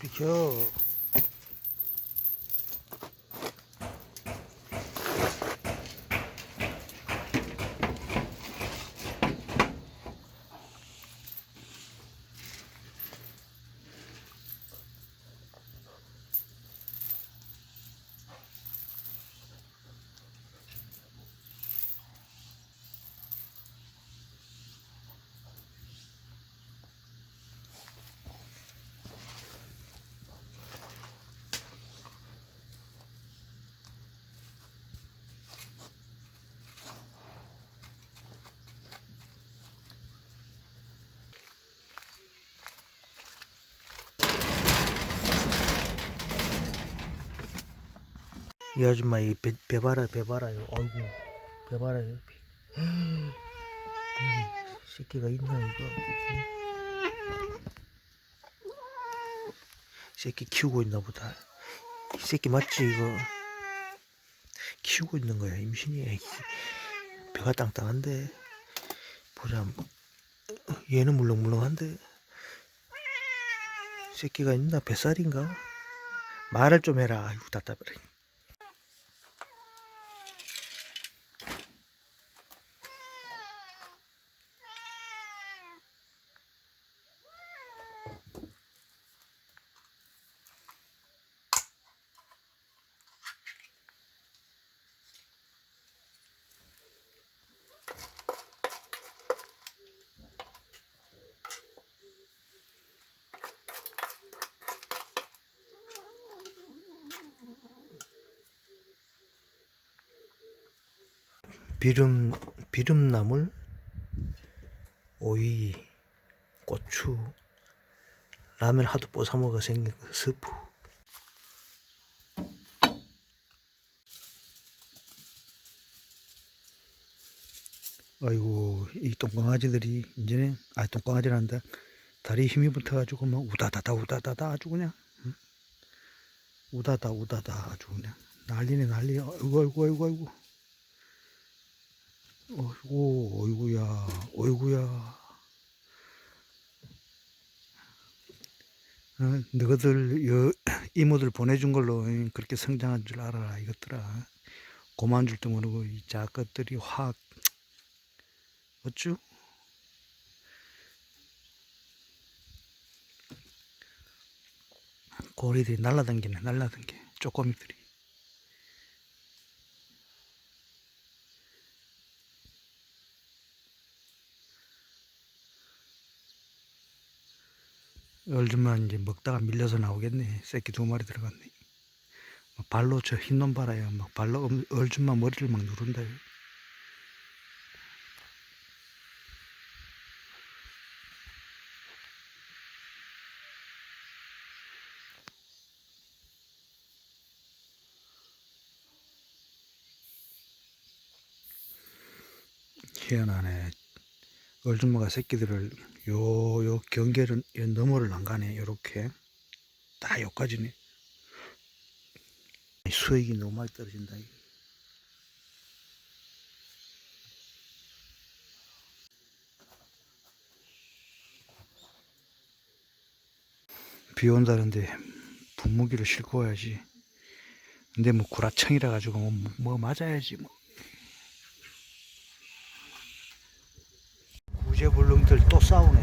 비 이 아줌마 이 배, 배 봐라 배 봐라요. 아이고 배 봐라요. 배. 이 새끼가 있나 이거? 새끼 키우고 있나 보다. 이 새끼 맞지 이거? 키우고 있는 거야 임신이야. 배가 땅땅한데. 보자 얘는 물렁물렁한데. 새끼가 있나 뱃살인가? 말을 좀 해라. 아이고 답답해 비름 비름나물 오이 고추 라면 하도 뽀사 먹어 생긴 그 스프. 아이고 이 똥강아지들이 이제는 아 똥강아지란다. 다리 힘이 붙어가지고 막 우다다다 우다다다 아주 그냥 응? 우다다 우다다 아주 그냥. 난리네 난리. 아이고 아이고 아이고 아이고. 어이구, 어이구야, 어이구야. 너희들, 여, 이모들 보내준 걸로 그렇게 성장한 줄 알아라, 이것들아. 고만 줄도 모르고, 이 작것들이 확, 어쭈? 고리들이 날라다니네, 날라다니게, 쪼꼬미들이. 얼줌만 이제 먹다가 밀려서 나오겠네. 새끼 두 마리 들어갔네. 막 발로 저 흰놈 봐라요. 막 발로 얼- 얼줌만 머리를 막 누른다. 희한하네. 얼줌마가 새끼들을 요, 요 경계를, 요 너머를 안 가네. 요렇게. 딱 요까지네. 수액이 너무 많이 떨어진다. 비 온다는데 분무기를 싣고 와야지. 근데 뭐 구라청이라 가지고 뭐, 뭐 맞아야지 뭐. 구제불능들 또 싸우네.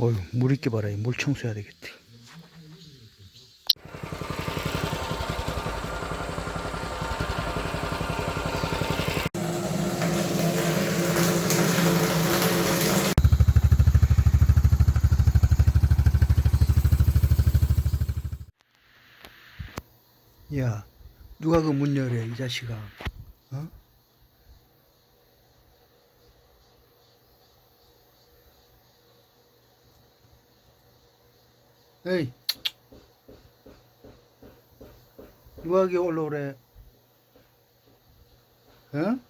어휴, 물 있게 봐라. 물 청소해야 되겠지. 야, 누가 그 문 열어, 이 자식아. 어? 에이. 누가 여기 올라오래? 어?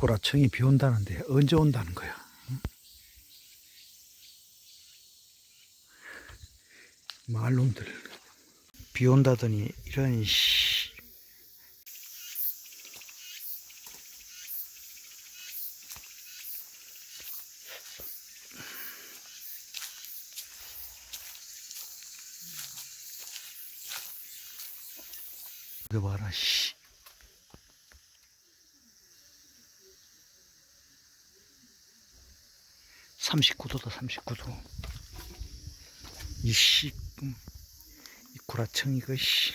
고라청이 비 온다는데 언제 온다는 거야? 응? 말놈들 비 온다더니 이런 씨. 이거 봐라 씨. 삼십구도다 삼십구도. 이씨 음, 이 구라청 이거 씨.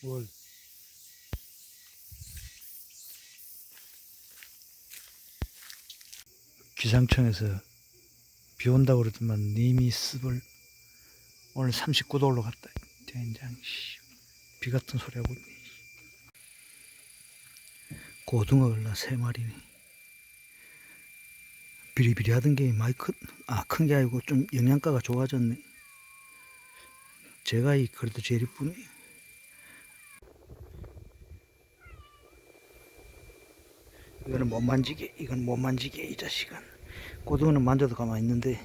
뭘 기상청에서 비 온다고 그러더만 님이 습을 오늘 39도 올라갔다. 된장 씨. 비 같은 소리 하고 있네 고등어 올라 세 마리네 비리비리 하던 게 많이 큰, 아, 큰 게 아니고 좀 영양가가 좋아졌네. 제가 이 그래도 제일 이쁘네 이거는 못 만지게 이건 못 만지게 이 자식은. 고등어는 만져도 가만히 있는데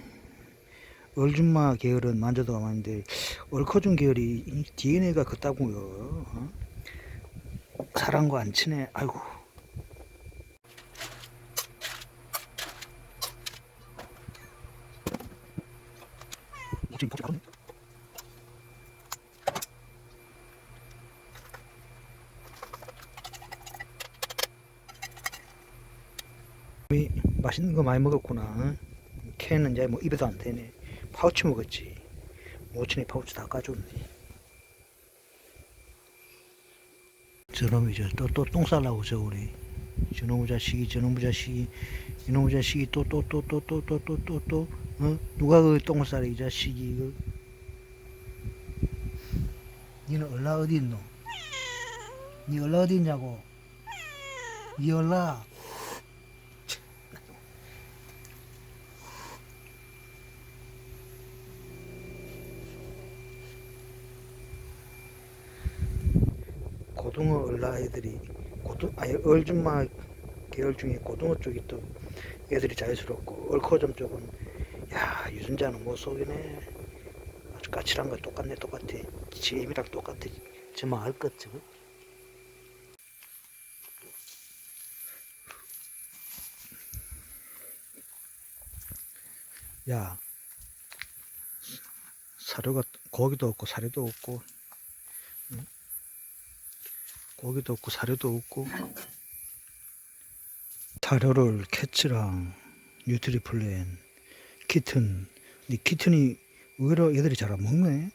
얼줌마 계열은 만져도 가만히 있는데 얼커준 계열이 이 DNA가 그따구요. 어? 사람과 안 친해 아이고 지금 보지 않았네. 이 맛있는 거 많이 먹었구나. 응? 캔은 이제 뭐 입에도 안 되네. 파우치 먹었지. 모친이 파우치 다 가져왔네. 저놈이 저 또또 똥 싸려고 저 우리 저놈의 자식이 저놈의 자식이 이놈의 자식이 또 또 또 또 또 또 또 또또 어? 누가 그 똥을 싸래 이 자식이 이거 니는 얼라 어디 있노? 니 얼라 어디 있냐고 니 얼라 고등어 얼라 애들이 고등 아니 얼줌마 계열 중에 고등어 쪽이 또 애들이 자연스럽고 얼커점 쪽은 야 유전자는 못 속이네. 아주 까칠한 거 똑같네 똑같아. 지임이랑 똑같아. 저만 알것 저거? 야 사료가 고기도 없고 사료도 없고. 응? 고기도 없고 사료도 없고. 사료를 캐치랑 뉴트리플랜 키튼. 이 키튼이 의외로 얘들이 잘 안 먹네.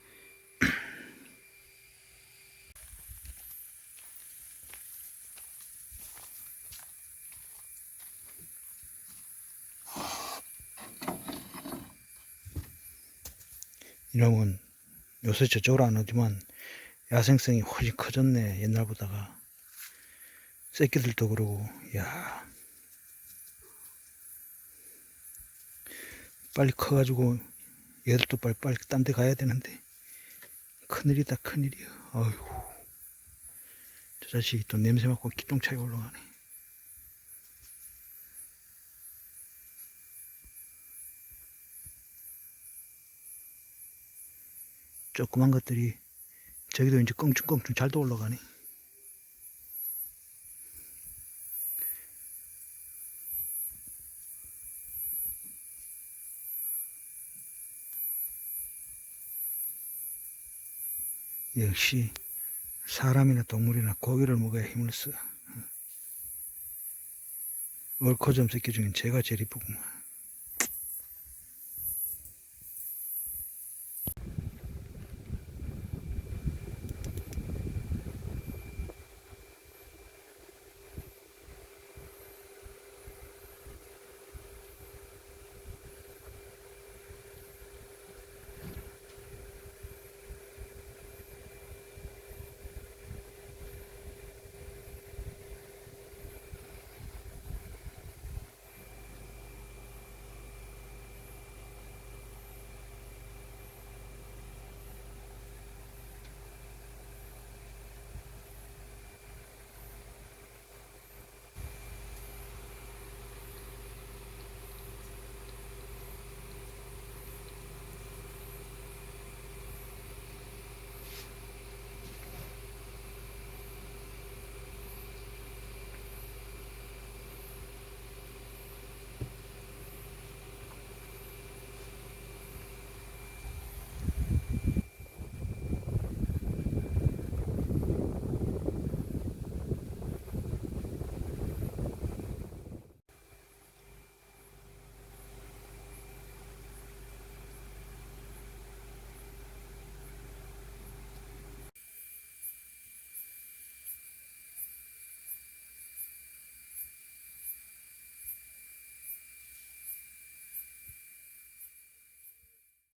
이러면 요새 저쪽으로 안 오지만 야생성이 훨씬 커졌네 옛날보다가. 새끼들도 그러고 야. 빨리 커가지고 얘들도 빨리 빨리 딴 데 가야 되는데. 큰일이다 큰일이야. 어휴 저 자식이 또 냄새 맡고 기똥차게 올라가네. 조그만 것들이 저기도 이제 껑충껑충 잘도 올라가네 역시 사람이나 동물이나 고기를 먹어야 힘을 써. 얼코점 새끼 중엔 제가 제일 이쁘구만.